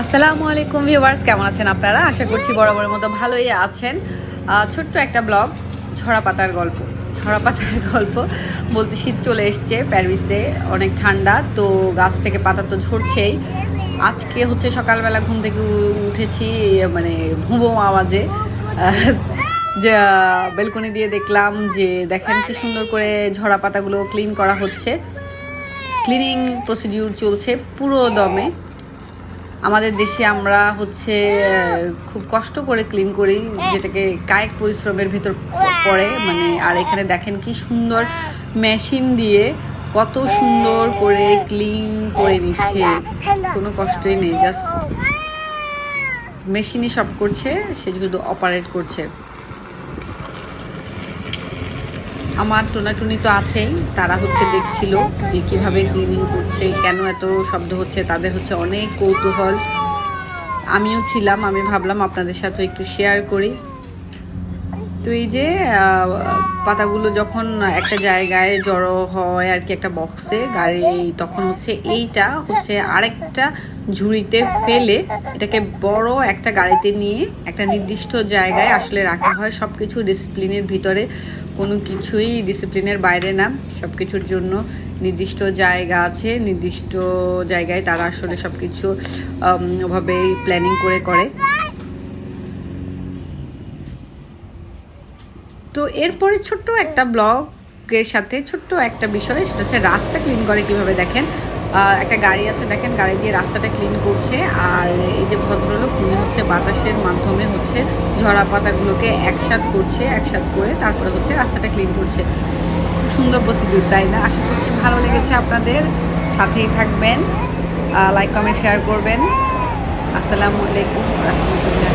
আসসালামু আলাইকুম ভিউয়ার্স, কেমন আছেন আপনারা? আশা করছি বরাবরের মতো ভালোই আছেন। ছোট্ট একটা ব্লগ ঝরা পাতার গল্প। ঝরা পাতার গল্প বলতে শীত চলে এসছে প্যারিসে, অনেক ঠান্ডা, তো গাছ থেকে পাতা তো ঝরছেই। আজকে হচ্ছে সকালবেলা ঘুম থেকে উঠেছি মানে ভুঁবো আওয়াজে। যে বেলকনি দিয়ে দেখলাম যে দেখেন কি সুন্দর করে ঝরা পাতাগুলো ক্লিন করা হচ্ছে। ক্লিনিং প্রসিডিউর চলছে পুরো দমে। আমাদের দেশে আমরা হচ্ছে খুব কষ্ট করে ক্লিন করি, যেটাকে কায়েক পরিশ্রমের ভেতর পড়ে মানে আর এখানে দেখেন কি সুন্দর মেশিন দিয়ে কত সুন্দর করে ক্লিন করে নিচ্ছে। কোনো কষ্টই নেই জাস্ট মেশিনই সব করছে, সে শুধু অপারেট করছে। আমার টোনাটুনি তো আছেই, তারা হচ্ছে দেখছিল যে কীভাবে ক্লিনিং করছে, কেন এত শব্দ হচ্ছে, তাদের হচ্ছে অনেক কৌতূহল। আমিও ছিলাম, আমি ভাবলাম আপনাদের সাথে একটু শেয়ার করি। তো এই যে পাতাগুলো যখন একটা জায়গায় জড়ো হয় আর কি একটা বক্সে গাড়ি তখন হচ্ছে এইটা হচ্ছে আরেকটা ঝুড়িতে ফেলে এটাকে বড় একটা গাড়িতে নিয়ে একটা নির্দিষ্ট জায়গায় আসলে রাখা হয়। সব কিছু ডিসিপ্লিনের ভিতরে, কোনো কিছুই ডিসিপ্লিনের বাইরে না। সব কিছুর জন্য নির্দিষ্ট জায়গা আছে, নির্দিষ্ট জায়গায় তারা আসলে সব কিছু ওভাবেই প্ল্যানিং করে করে। তো এরপরে ছোট্ট একটা ব্লগের সাথে ছোট্ট একটা বিষয়, সেটা হচ্ছে রাস্তা ক্লিন করে কীভাবে দেখেন। একটা গাড়ি আছে দেখেন, গাড়ি দিয়ে রাস্তাটা ক্লিন করছে, আর এই যে ভদ্রলোক, উনি হচ্ছে বাতাসের মাধ্যমে হচ্ছে ঝরা পাতাগুলোকে একসাথ করছে, একসাথ করে তারপরে হচ্ছে রাস্তাটা ক্লিন করছে। খুব সুন্দর প্রসিডিউর তাই না? আশা করছি ভালো লেগেছে আপনাদের। সাথেই থাকবেন। লাইক কমেন্ট শেয়ার করবেন। আসসালামু আলাইকুম রহমতুল্লাহ।